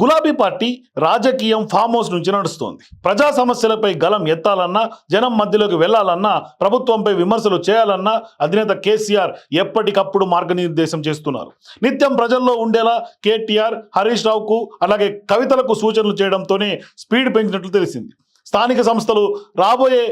గులాబీ పార్టీ రాజకీయం farm house నుంచి నడుస్తోంది. ప్రజా సమస్యలపై గలం ఎత్తాలన్నా జనం మధ్యలోకి వెళ్ళాలన్నా ప్రభుత్వంపై విమర్శలు చేయాలన్నా అధినేత కేసీఆర్ ఎప్పటికప్పుడు మార్గనిర్దేశం చేస్తున్నారు. నిత్యం ప్రజల్లో ఉండేలా కేటీఆర్ హరీష్ రావుకు అలాగే కవితలకు సూచనలు చేయడంతోనే స్పీడ్ పెంచినట్లు తెలిసింది. స్థానిక సంస్థలు రాబోయే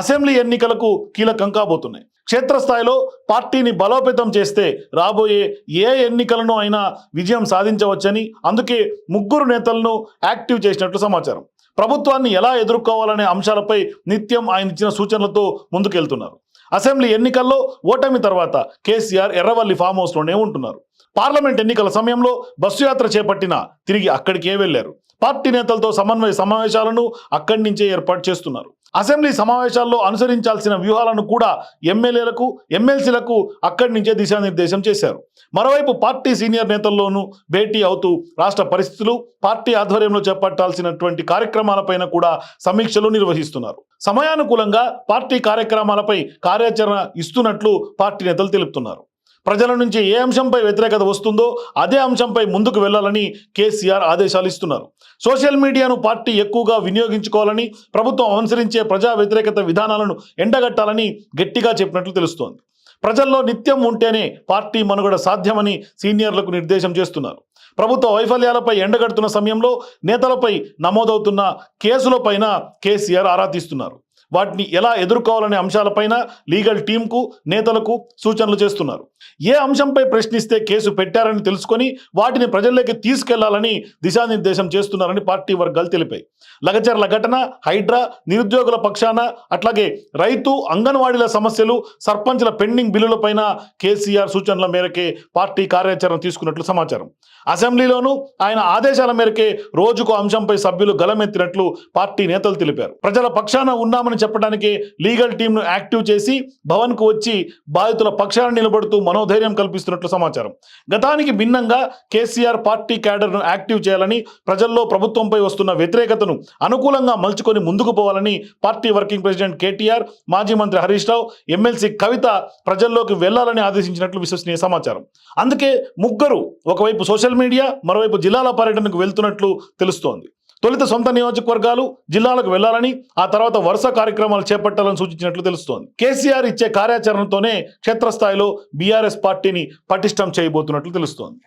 అసెంబ్లీ ఎన్నికలకు కీలకం కాబోతున్నాయి. క్షేత్రస్థాయిలో పార్టీని బలోపేతం చేస్తే రాబోయే ఏ ఎన్నికలను అయినా విజయం సాధించవచ్చని అందుకే ముగ్గురు నేతలను యాక్టివ్ చేసినట్లు సమాచారం. ప్రభుత్వాన్ని ఎలా ఎదుర్కోవాలనే అంశాలపై నిత్యం ఆయన ఇచ్చిన సూచనలతో ముందుకెళ్తున్నారు. అసెంబ్లీ ఎన్నికల్లో ఓటమి తర్వాత కేసీఆర్ ఎర్రవల్లి ఫామ్ హౌస్లోనే ఉంటున్నారు. పార్లమెంట్ ఎన్నికల సమయంలో బస్సు యాత్ర చేపట్టిన తిరిగి అక్కడికే వెళ్ళారు పార్టీ నేతలతో సమన్వయ సమావేశాలను అక్కడి నుంచే ఏర్పాటు చేస్తున్నారు. అసెంబ్లీ సమావేశాల్లో అనుసరించాల్సిన వ్యూహాలను కూడా ఎమ్మెల్యేలకు ఎమ్మెల్సీలకు అక్కడి నుంచే దిశానిర్దేశం చేశారు. మరోవైపు పార్టీ సీనియర్ నేతల్లోనూ భేటీ అవుతూ రాష్ట్ర పరిస్థితులు పార్టీ ఆధ్వర్యంలో చేపట్టాల్సినటువంటి కార్యక్రమాలపైన కూడా సమీక్షలు నిర్వహిస్తున్నారు. సమయానుకూలంగా పార్టీ కార్యక్రమాలపై కార్యాచరణ ఇస్తున్నట్లు పార్టీ నేతలు తెలుపుతున్నారు. ప్రజల నుంచి ఏ అంశంపై వ్యతిరేకత వస్తుందో అదే అంశంపై ముందుకు వెళ్ళాలని కేసీఆర్ ఆదేశాలు ఇస్తున్నారు. సోషల్ మీడియాను పార్టీ ఎక్కువగా వినియోగించుకోవాలని ప్రభుత్వం అనుసరించే ప్రజా వ్యతిరేకత విధానాలను ఎండగట్టాలని గట్టిగా చెప్పినట్లు తెలుస్తోంది. ప్రజల్లో నిత్యం ఉంటేనే పార్టీ మనుగడ సాధ్యమని సీనియర్లకు నిర్దేశం చేస్తున్నారు. ప్రభుత్వ వైఫల్యాలపై ఎండగడుతున్న సమయంలో నేతలపై నమోదవుతున్న కేసులపైన కేసీఆర్ ఆరా తీస్తున్నారు. వాటిని ఎలా ఎదుర్కోవాలనే అంశాలపైన లీగల్ టీంకు నేతలకు సూచనలు చేస్తున్నారు. ఏ అంశంపై ప్రశ్నిస్తే కేసు పెట్టారని తెలుసుకొని వాటిని ప్రజల్లోకి తీసుకెళ్ళాలని దిశానిర్దేశం చేస్తున్నారని పార్టీ వర్గాలు తెలిపాయి. లగచర్ల ఘటన హైడ్రా నిరుద్యోగుల పక్షాన అట్లాగే రైతు అంగన్వాడీల సమస్యలు సర్పంచ్ల పెండింగ్ బిల్లులపైన కేసీఆర్ సూచనల మేరకే పార్టీ కార్యాచరణ తీసుకున్నట్లు సమాచారం. అసెంబ్లీలోనూ ఆయన ఆదేశాల మేరకే రోజుకు అంశంపై సభ్యులు గలమెత్తినట్లు పార్టీ నేతలు తెలిపారు. ప్రజల పక్షాన ఉన్నామని చెప్పడానికి లీగల్ టీంను యాక్టివ్ చేసి భవన్కు వచ్చి బాధితుల పక్షాన నిలబడుతూ మనోధైర్యం కల్పిస్తున్నట్లు సమాచారం. గతానికి భిన్నంగా కేసీఆర్ పార్టీ క్యాడర్ను యాక్టివ్ చేయాలని ప్రజల్లో ప్రభుత్వంపై వస్తున్న వ్యతిరేకతను అనుకూలంగా మలుచుకొని ముందుకు పోవాలని పార్టీ వర్కింగ్ ప్రెసిడెంట్ కేటీఆర్ మాజీ మంత్రి హరీష్ రావు ఎమ్మెల్సీ కవిత ప్రజల్లోకి వెళ్ళాలని ఆదేశించినట్లు విశ్వసనీయ సమాచారం. అందుకే ముగ్గురు ఒకవైపు సోషల్ మీడియా మరోవైపు జిల్లాల పర్యటనకు వెళ్తున్నట్లు తెలుస్తోంది. తొలుత సొంత నియోజకవర్గాలు జిల్లాలకు వెళ్ళాలని ఆ తర్వాత వరుస కార్యక్రమాలు చేపట్టాలని సూచించినట్లు తెలుస్తోంది. కేసీఆర్ ఇచ్చే కార్యాచరణతోనే క్షేత్రస్థాయిలో బీఆర్ఎస్ పార్టీని పటిష్టం చేయబోతున్నట్లు తెలుస్తోంది.